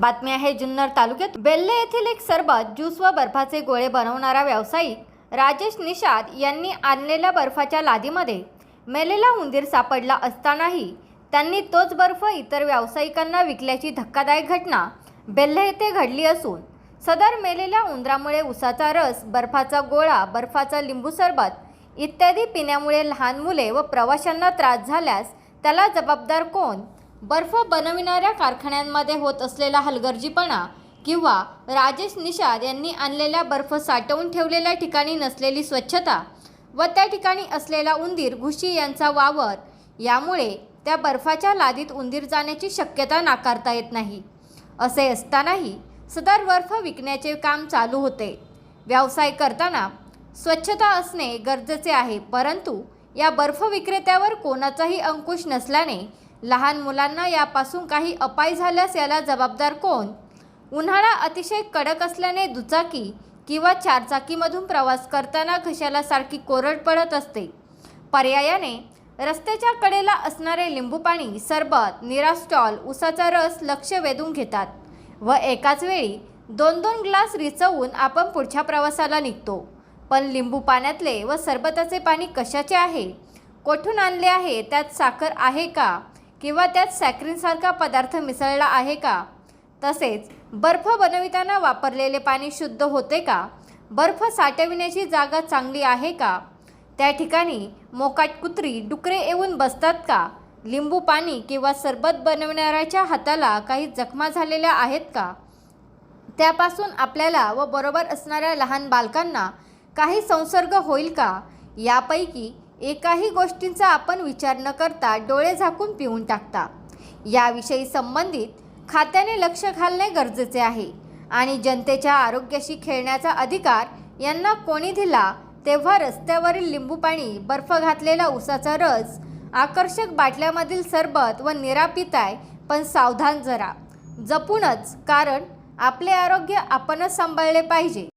बातमी आहे जुन्नर तालुक्यात बेल्ले येथील एक सरबत ज्यूस व बर्फाचे गोळे बनवणारा व्यावसायिक राजेश निषाद यांनी आणलेल्या बर्फाच्या लादीमध्ये मेलेला उंदीर सापडला असतानाही त्यांनी तोच बर्फ इतर व्यावसायिकांना विकल्याची धक्कादायक घटना बेल्ले येथे घडली असून सदर मेलेल्या उंदरामुळे उसाचा रस बर्फाचा गोळा बर्फाचा लिंबू सरबत इत्यादी पिण्यामुळे लहान मुले व प्रवाशांना त्रास झाल्यास त्याला जबाबदार कोण? बर्फ बनविणाऱ्या कारखान्यांमध्ये होत असलेला हलगर्जीपणा किंवा राजेश निषाद यांनी आणलेल्या बर्फ साठवून ठेवलेल्या ठिकाणी नसलेली स्वच्छता व त्या ठिकाणी असलेला उंदीर घुशी यांचा वावर यामुळे त्या बर्फाच्या लादीत उंदीर जाण्याची शक्यता नाकारता येत नाही. असे असतानाही सदर बर्फ विकण्याचे काम चालू होते. व्यवसाय करताना स्वच्छता असणे गरजेचे आहे परंतु या बर्फ विक्रेत्यावर कोणाचाही अंकुश नसल्याने लहान मुलांना यापासून काही अपाय झाल्यास याला जबाबदार कोण? उन्हाळा अतिशय कडक असल्याने दुचाकी किंवा चारचाकीमधून प्रवास करताना घशाला सारखी कोरड पडत असते. पर्यायाने रस्त्याच्या कडेला असणारे लिंबू पाणी सरबत निरा स्टॉल उसाचा रस लक्ष वेधून घेतात व एकाच वेळी दोन दोन ग्लास रिचवून आपण पुढच्या प्रवासाला निघतो. पण लिंबू पाण्यातले व सरबताचे पाणी कशाचे आहे? कोठून आणले आहे? त्यात साखर आहे का? किंवा त्यात सॅक्रिनसारखा पदार्थ मिसळला आहे का? तसेच बर्फ बनविताना वापरलेले पाणी शुद्ध होते का? बर्फ साठविण्याची जागा चांगली आहे का? त्या ठिकाणी मोकाट कुत्री डुकरे येऊन बसतात का? लिंबू पाणी किंवा सरबत बनवणाऱ्याच्या हाताला काही जखमा झालेल्या आहेत का? त्यापासून आपल्याला व बरोबर असणाऱ्या लहान बालकांना काही संसर्ग होईल का? यापैकी एकाही गोष्टींचा आपण विचार न करता डोळे झाकून पिऊन टाकता. याविषयी संबंधित खात्याने लक्ष घालणे गरजेचे आहे आणि जनतेच्या आरोग्याशी खेळण्याचा अधिकार यांना कोणी दिला तेव्हा रस्त्यावरील लिंबू पाणी बर्फ घातलेला उसाचा रस आकर्षक बाटल्यामधील सरबत व निरा पिताय पण सावधान जरा. जपूनच कारण आपले आरोग्य आपणच सांभाळले पाहिजे.